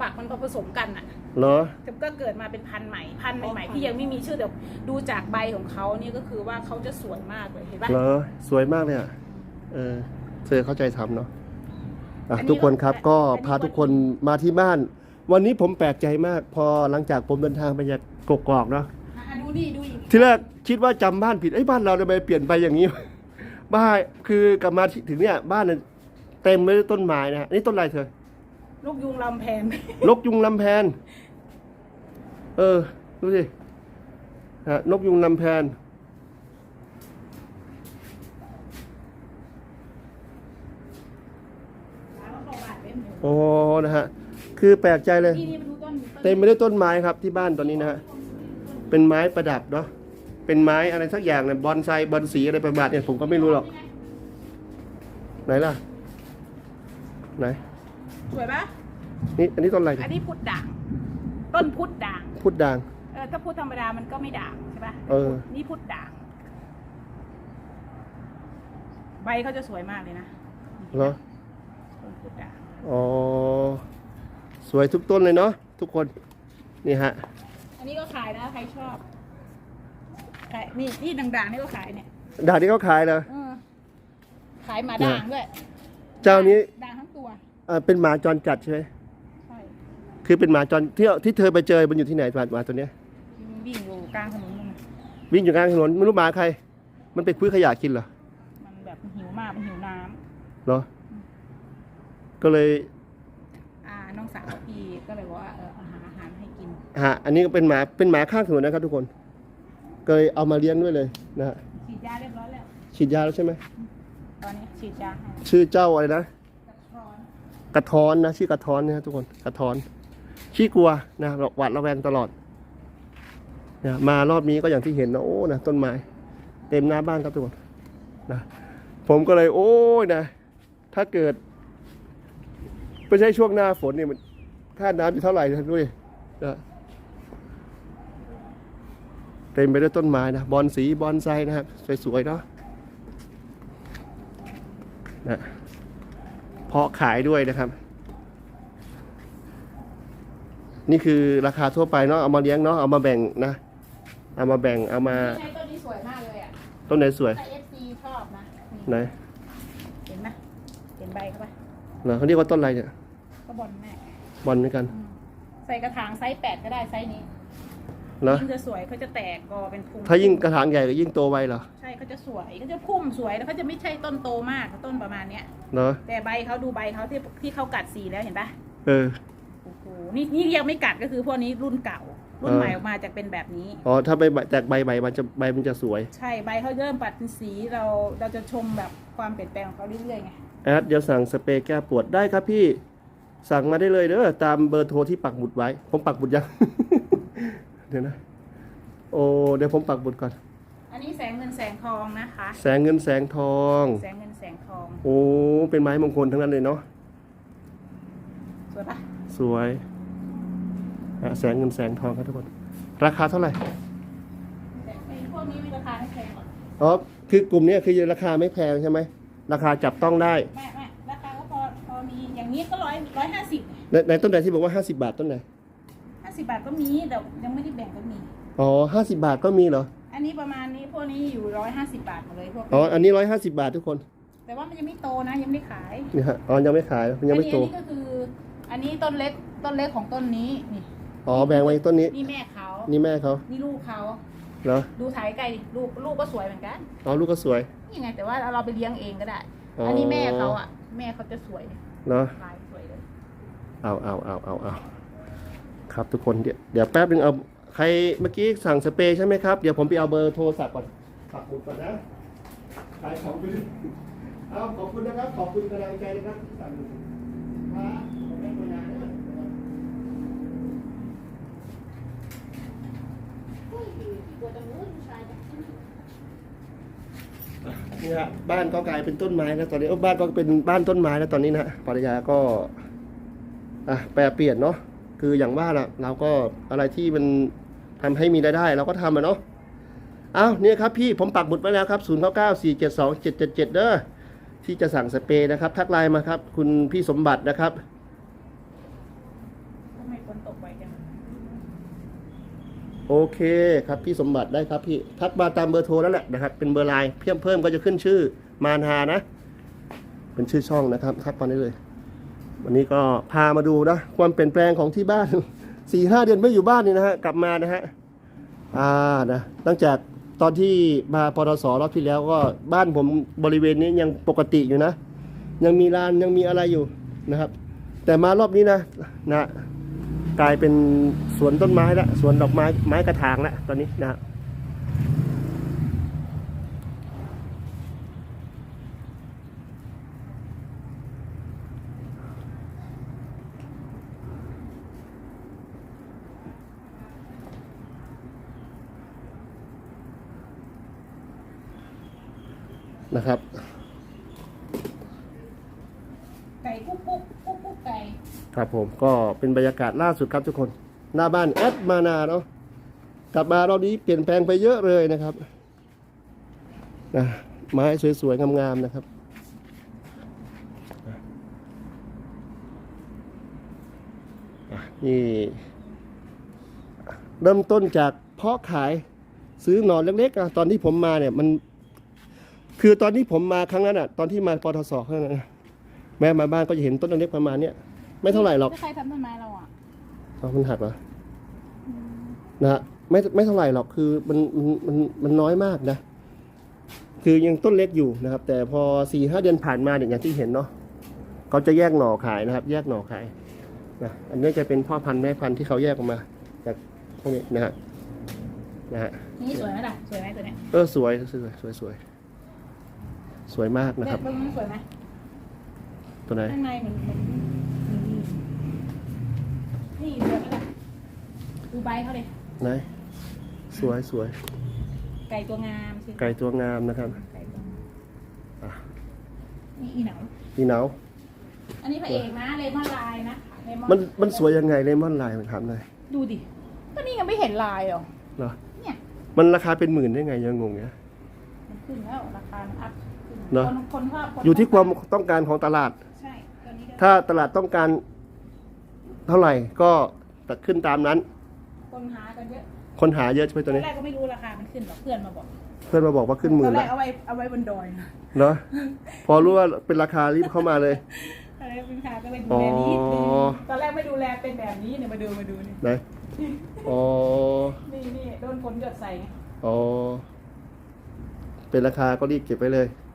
ฝักมันผสมกันอะเหรอแต่ก็เกิดมาเป็นพันธุ์ใหม่พันธุ์ใหม่ๆที่ยังไม่มีชื่อแต่ดูจากใบของเขานี่ก็คือว่าเขาจะสวยมากเลยเห็นปะเหรอ สวยมากเลยอะเออเธอเข้าใจทำเนาะอะอันนี้ทุกคนครับก็อันนี้พาทุกคนมาที่บ้าน วันนี้ผมแปลกใจมาก พอหลังจากผมเดินทางไปจากกกอกเนาะอะดูนี่ดูอีกที่แรกคิดว่าจำบ้านผิดไอ้ยบ้านเราทำไมเปลี่ยนไปอย่างนี้บ้านคือกลับมาที่ถึงเนี่ยบ้านน่ะเต็มไปด้วยต้นไม้นะฮะนี่ต้นอะไรเธอ ลูกยุงลำแพน นกยุงลำแพน เออ ดูสิฮะนกยุงลำแพน โอ้ นะฮะ คือแปลกใจเลยนี่นี่มาดูต้นเต็มไปด้วยต้นไม้ครับที่บ้านตอนนี้นะฮะ เป็นไม้ประดับเนาะ เป็นไม้อะไรสักอย่างเนี่ยบอนไซบอนสีอะไรประมาณเนี่ยผมก็ไม่รู้หรอก ไหนล่ะ ไหน สวยปะนี่อันนี้ต้นอะไรอันนี้พุทธด่าง ต้นพุทธด่าง พุดด่าง เออถ้าพุทธธรรมดามันก็ไม่ด่างใช่ปะเออ นี่พุทธด่าง ใบเขาจะสวยมากเลยนะเหรอต้นพุทธด่าง อ๋อ สวยทุกต้นเลยเนาะทุกคน นี่ฮะ อันนี้ก็ขายนะใครชอบขายนี่นี่ด่างๆนี่ก็ขายเนี่ยด่างที่เขาขายเหรอเออขายหมาด่างด้วย เจ้านี้ด่างทั้งตัวเอ่อเป็นหมาจรจัดใช่ไหมใช่คือเป็นหมาจรที่ที่เธอไปเจอมันอยู่ที่ไหนหมาหมาตัวเนี้ยวิ่งอยู่กลางถนนนู่นน่ะวิ่งอยู่กลางถนนไม่รู้หมาใคร มันเป็นพื้นขยะกินเหรอมันแบบหิวมากมันหิวน้ำเหรอ ก็เลยอ่าน้องสาวพี่ก็เลยบอกว่าเออเอาหาอาหารให้กินฮะอันนี้ก็เป็นหมาเป็นหมาข้างถนนนะครับทุกคน ก็เลยเอามาเลี้ยงด้วยเลยนะฮะฉีดยาเรียบร้อยแล้วฉีดยาแล้วใช่ไหมตอนนี้ฉีดยาให้ชื่อเจ้าอะไรนะ กระท้อนนะชื่อกระท้อนนะฮะทุกคนกระท้อน ขี้กลัวนะหวาดระแวงตลอดนะมารอบนี้ก็อย่างที่เห็นนะโอ้นะต้นไม้ เต็มหน้าบ้านครับทุกคนนะผมก็เลย โอ้ยนะ ถ้าเกิดไม่ใช่ช่วงหน้าฝนเนี่ยมันค่าน้ำอยู่เท่าไหร่นะด้วยนะเต็มไปด้วยต้นไม้นะบอนสีบอนไซนะครับสวยๆเนาะนะ เพาะขายด้วยนะครับ นี่คือราคาทั่วไปเนาะเอามาเลี้ยงเนาะเอามาแบ่งนะ เอามาแบ่งเอามาใช่ต้นนี้สวยมากเลยอะต้นไหนสวยถ้าเอฟซีชอบนะนี่ไหนเห็นไหมเห็นใบเขาปะเหรอเขาเรียกว่าต้นอะไรเนี่ยก็บอลแม่บอลเหมือนกัน อืมใส่กระถางไซส์แปดก็ได้ไซส์นี้ เหรอ ยิ่งจะสวยเขาจะแตกกอเป็นพุ่มถ้ายิ่งกระถางใหญ่ก็ยิ่งโตไวเหรอใช่เขาจะสวยเขาจะพุ่มสวยแล้วเขาจะไม่ใช่ต้นโตมากต้นประมาณเนี้ย เหรอแต่ใบเขาดูใบเขาที่ที่เขากัดสีแล้วเห็นปะเออ โอ้โหนี่นี่ยังไม่กัดก็คือพวกนี้รุ่นเก่า รุ่นเออใหม่ออกมาจะเป็นแบบนี้ อ๋อถ้าใบใบแตกใบใบมันจะใบมันจะสวยใช่ใบเขาเริ่มปัดเป็นสีเราเราจะชมแบบความเปลี่ยนแปลงของเขาเรื่อยๆไงแอดเดี๋ยวสั่งสเปรย์แก้ปวดได้ครับพี่ สั่งมาได้เลยเด้อตามเบอร์โทรที่ปักหมุดไว้ ผมปักหมุดยัง เดี๋ยวนะ โอ้เดี๋ยวผมปักหมุดก่อน อันนี้แสงเงินแสงทองนะคะ แสงเงินแสงทอง แสงเงินแสงทอง โอ้ เป็นไม้มงคลทั้งนั้นเลยเนาะ สวยปะสวยอะแสงเงินแสงทองครับทุกคน ราคาเท่าไหร่แต่ไอ้พวกนี้มีราคาไม่แพงหรอกอ๋อคือกลุ่มเนี้ยคือราคาไม่แพงใช่ไหม ราคาจับต้องได้ แม่แม่ราคาก็พอพอมีอย่างนี้ก็ร้อยร้อยห้าสิบในในต้นไหนที่บอกว่า 50 บาทต้นไหนห้า สิบบาทก็มีแต่ยังไม่ได้แบ่งก็มี อ๋อ50บาทก็มีเหรอ อันนี้ประมาณนี้พวกนี้อยู่ร้อยห้าสิบบาทหมดเลยพวกอ๋อ อันนี้150บาททุกคนแต่ว่ามันยังไม่โตนะยังไม่ได้ขายนี่ฮะ อ๋อ ยังไม่ขาย มันยังไม่โต อันนี้ก็คือ อันนี้ต้นเล็กต้นเล็กของต้นนี้นี่อ๋อ แบ่งไว้ต้นนี้ นี่แม่เขานี่แม่เขานี่ลูกเขาเหรอ ดูถ่ายไกลดิลูกลูกก็สวยเหมือนกัน อ๋อ ลูกก็สวย นี่ไงแต่ว่าเราไปเลี้ยงเองก็ได้อ๋ออัอันนี้แม่เขาอะ แม่เขาจะสวยเหรอลายสวยเลย เอาเอาเอาเอาเอา ครับทุกคนเดี๋ยวเดี๋ยวแป๊บนึงเอาใครเมื่อกี้สั่งสเปรย์ใช่ไหมครับ เดี๋ยวผมไปเอาเบอร์โทรศัพท์ก่อนปักหมุดก่อนนะขายของไปเลยเอาขอบคุณนะครับ ขอบคุณกำลังใจนะครับที่สั่งครับผมไม่มานานแล้วนะครับนี่ฮะบ้านก็กลายเป็นต้นไม้แล้วตอนนี้เอ้าบ้านก็เป็นบ้านต้นไม้แล้วตอนนี้นะภรรยาก็อะแปรเปลี่ยนเนาะ คืออย่างว่าละเราก็อะไรที่มันทำให้มีรายได้ เราก็ทำอะเนาะเอาเนี่ยครับพี่ผมปักหมุดไว้แล้วครับ 0 9 9 4 7 2 7 7 7เด้อที่จะสั่งสเปรย์นะครับ ทักไลน์มาครับ คุณพี่สมบัตินะครับนตกไวจังโอเคครับพี่สมบัติได้ครับพี่ทักมาตามเบอร์โทรนั่นแหละนะครับเป็นเบอร์ไลน์เพิ่มเพิ่มก็จะขึ้นชื่อมานานะ เป็นชื่อช่องนะครับทักมาได้เลย วันนี้ก็พามาดูนะความเปลี่ยนแปลงของที่บ้านสี่ห้าเดือนไม่อยู่บ้านนี่นะฮะกลับมานะฮะอ่านะตั้งจากตอนที่มาปตสรอบที่แล้วก็บ้านผมบริเวณนี้ยังปกติอยู่นะ ยังมีลานยังมีอะไรอยู่นะครับ แต่มารอบนี้นะนะกลายเป็นสวนต้นไม้ละสวนดอกไม้ไม้กระถางละตอนนี้นะฮะ นะครับ ไก่ปุ๊บปุ๊บปุ๊บปุ๊บไก่ครับผมก็เป็นบรรยากาศล่าสุดครับทุกคน หน้าบ้านแอดมานาเนาะกลับมารอบนี้เปลี่ยนแปลงไปเยอะเลยนะครับนะไม้สวยๆ งามๆนะครับอะนี่เริ่มต้นจากเพาะขายซื้อหนอนเล็กๆอะตอนที่ผมมาเนี่ยมัน คือตอนที่ผมมาครั้งนั้นอะ ตอนที่มาปทศครั้งนั้นอะแม่มาบ้านก็จะเห็นต้นเล็กๆประมาณเนี้ยไม่เท่าไหร่หรอกใครทำต้นไม้เราอะเอามันหักเหรอนะฮะไม่ไม่เท่าไหร่หรอกคือมันมันมันมันน้อยมากนะ คือยังต้นเล็กอยู่นะครับ แต่พอสี่ห้าเดือนผ่านมาเนี่ยอย่างที่เห็นเนาะเขาจะแยกหน่อขายนะครับ แยกหน่อขายนะอันนี้จะเป็นพ่อพันธุ์แม่พันธุ์ที่เขาแยกออกมา จากพวกนี้นะฮะนะฮะนี่สวยไหมล่ะสวยไหมตัวเนี้ยเออสวยสวยสวยสวย สวยมากนะครับเล็กมันสวยไหมตัวไหนข้างในเหมือนเหมือนนี่นี่สวยไหมล่ะดูใบเขาเลยไหนสวยสวยไก่ตัวงามสิไก่ตัวงามนะครับไก่ตัวงามอะนี่อีเหนาพี่หนาวอันนี้พระเอกนะเลมอนลายนะเลมอนมันมันสวยยังไงเลมอนลายมันถามเลยดูดิก็นี่ยังไม่เห็นลายหรอเหรอเนี่ยมันราคาเป็นหมื่นได้ไงยังงงเนี่ยมันขึ้นแล้วราคามันอัพขึ้น เนอะคนคนว่าคนอยู่ที่ความต้องการของตลาด ใช่ตอนนี้ก็ถ้าตลาดต้องการเท่าไหร่ก็ตัดขึ้นตามนั้น คนหากันเยอะคนหาเยอะใช่ไหมตตัอวนนี้ แรกก็ไม่รู้ราคา มันขึ้นหรอกเพื่อนมาบอกเพื่อนมาบอกว่าขึ้นหมื่ตอนนแรละกเอาไว้เอาไว้บนดอยนะเนาะพอรู้ว่าเป็นราคารีบเข้ามาเลย ตอนแรกเป็นราคาก็เลยดูแลนิดนึงอ๋อ ตอนแรกไม่ดูแลเป็นแบบนี้เนี่ยมาดูมาดูนี่ไหนอ๋อนี่นี่โดนฝนหยดใส่ไงอ๋อเป็นราคาก็รีบเก็บไปเลยใช่ธ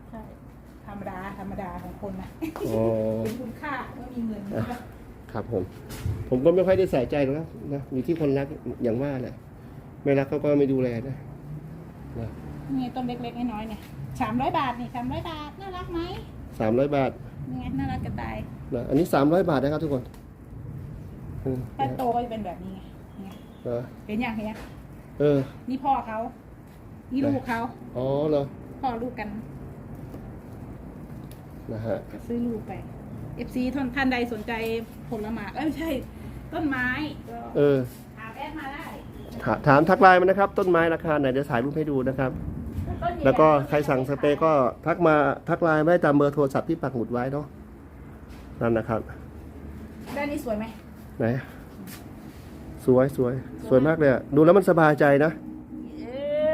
รรมดาธรรมดาของคนนะอ๋อ เป็นคุณค่าเมื่อมีเงินครับผม ผมก็ไม่ค่อยได้ใส่ใจหรอกนะนะอยู่ที่คนรักอย่างว่าแหละไม่รักเขาก็ไม่ดูแลนะนะนี่ต้นเล็กๆน้อยๆเนี่ยสามร้อยบาทนี่สามร้อยบาทน่ารักไหมสามร้อยบาทนี่ไงน่ารักจะตายนะอันนี้สามร้อยบาทนะครับทุกคนอืมถ้าโตก็จะเป็นแบบนี้ไงเนี่ยเหรอเห็นอย่างเห็นยังเออ นี่พ่อเขานี่ลูกเขาอ๋อเหรอพ่อลูกกัน นะฮะก็ซื้อลูกไป FC ท่านท่านใดสนใจผลไม้เอ้ยไม่ใช่ ต้นไม้ก็เออถามแอดมาได้ถาถามทักไลน์มานะครับ ต้นไม้ราคาไหนเดี๋ยวถ่ายรูปให้ดูนะครับ ต้นใหญ่ๆแล้วก็ใครสั่งสเปรย์ก็ทักมาทักไลน์ไว้ตามเบอร์โทรศัพท์ที่ปักหมุดไว้เนาะนั่นนะครับ ด้านนี้สวยไหมไหน สวยสวยสวยมากเลยอะดูแล้วมันสบายใจนะ เอ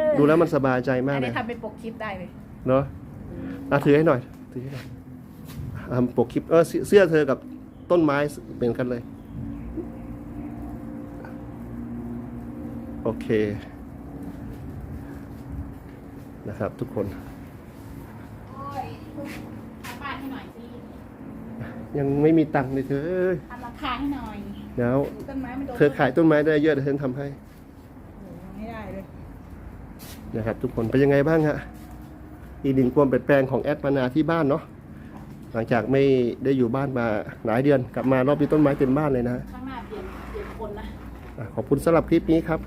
อดูแล้วมันสบายใจมากอันเลนี้ยทำเป็นปกคลิปได้เลย เนาะอะถือให้หน่อยถือให้หน่อย ทำปกคลิปเออเสื้อเสื้อเธอกับต้นไม้เป็นกันเลย โอเค นะครับทุกคนโอ้ยทำบ้านให้หน่อยสิยังไม่มีตังค์เลยเธอเอ้ยทำราคาให้หน่อยเดี๋ยวต้นไม้มันโดนเธอขายต้นไม้ได้เยอะเดี๋ยวฉันทำให้โอ้โหไม่ได้เลยนะครับ ทุกคนเป็นยังไงบ้างฮะอีกหนึ่งความเปลี่ยนแปลงของแอดมานาที่บ้านเนาะ หลังจากไม่ได้อยู่บ้านมาหลายเดือน กลับมารอบนี้ต้นไม้เต็มบ้านเลยนะข้างหน้าเปลี่ยนเปลี่ยนคนนะ อะขอบคุณสำหรับคลิปนี้ครับ